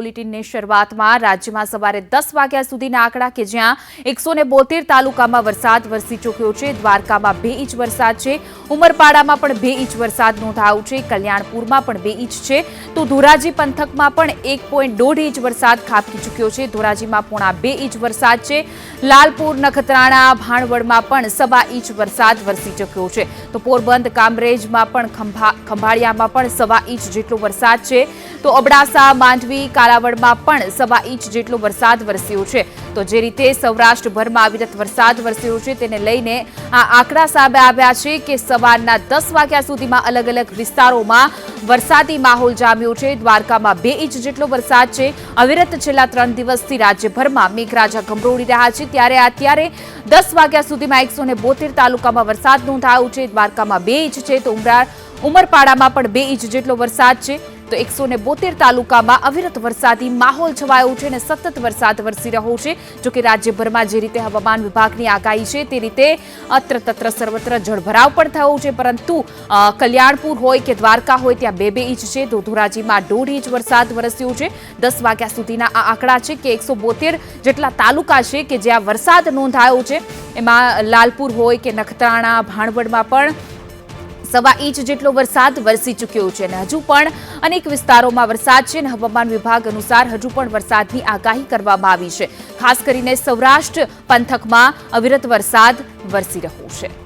બુલેટિનની શરૂઆતમાં રાજ્યમાં સવારે દસ વાગ્યા સુધીના આંકડા કે જ્યાં એકસો ને બોતેર તાલુકામાં વરસાદ, વરસી ચૂક્યો છે. દ્વારકામાં બે ઇંચ વરસાદ છે. ઉમરપાડામાં પણ બે ઇંચ વરસાદ નોંધાયો છે. કલ્યાણપુરમાં પણ બે ઇંચ છે. તો ધોરાજી પંથકમાં પણ એક ઇંચ વરસાદ ખાબકી ચૂક્યો છે. ધોરાજીમાં પોણા બે ઇંચ વરસાદ છે. લાલપુર, નખત્રાણા, ભાણવડમાં પણ સવા ઇંચ વરસાદ વરસી ચૂક્યો છે. તો પોરબંદ, કામરેજમાં પણ ખંભા ખંભાળિયામાં પણ સવા ઇંચ જેટલો વરસાદ છે. તો અબડાસા, માંડવી કાલાવડમાં પણ સવા ઇંચ જેટલો વરસાદ વરસ્યો છે. તો જે રીતે સૌરાષ્ટ્રભરમાં અવિરત વરસાદ વરસ્યો છે, તેને લઈને આ આંકડા સામે આવ્યા છે કે સવારના દસ વાગ્યા સુધીમાં અલગ અલગ વિસ્તારોમાં વરસાદી માહોલ જામ્યો છે. દ્વારકામાં બે ઇંચ જેટલો વરસાદ છે. અવિરત છેલ્લા ત્રણ દિવસથી રાજ્યભરમાં મેઘરાજા ગમરોળી રહ્યા છે. ત્યારે અત્યારે દસ વાગ્યા સુધીમાં એકસો તાલુકામાં વરસાદ નોંધાયો છે. દ્વારકામાં બે ઇંચ છે તો ઉમરાળ ઉમરપાડામાં પણ બે ઇંચ જેટલો વરસાદ છે. તો એકસો ને બોતેર તાલુકામાં અવિરત વરસાદી માહોલ છવાયો છે અને સતત વરસાદ વરસી રહ્યો છે. જોકે રાજ્યભરમાં જે રીતે હવામાન વિભાગની આગાહી છે તે રીતે અત્ર તત્ર સર્વત્ર જળભરાવ પણ થયો છે. પરંતુ કલ્યાણપુર હોય કે દ્વારકા હોય ત્યાં બે બે ઇંચ છે. તો ધોરાજીમાં દોઢ ઇંચ વરસાદ વરસ્યો છે. દસ વાગ્યા સુધીના આ આંકડા છે કે એકસો જેટલા તાલુકા છે કે જ્યાં વરસાદ નોંધાયો છે. એમાં લાલપુર હોય કે નખત્રાણા, ભાણવડમાં પણ સવા ઇંચ જેટલો વરસાદ વરસી ચૂક્યો છે અને હજુ પણ અનેક વિસ્તારોમાં વરસાદ છે અને હવામાન વિભાગ અનુસાર હજુ પણ વરસાદની આગાહી કરવામાં આવી છે. ખાસ કરીને સૌરાષ્ટ્ર પંથકમાં અવિરત વરસાદ વરસી રહ્યો છે.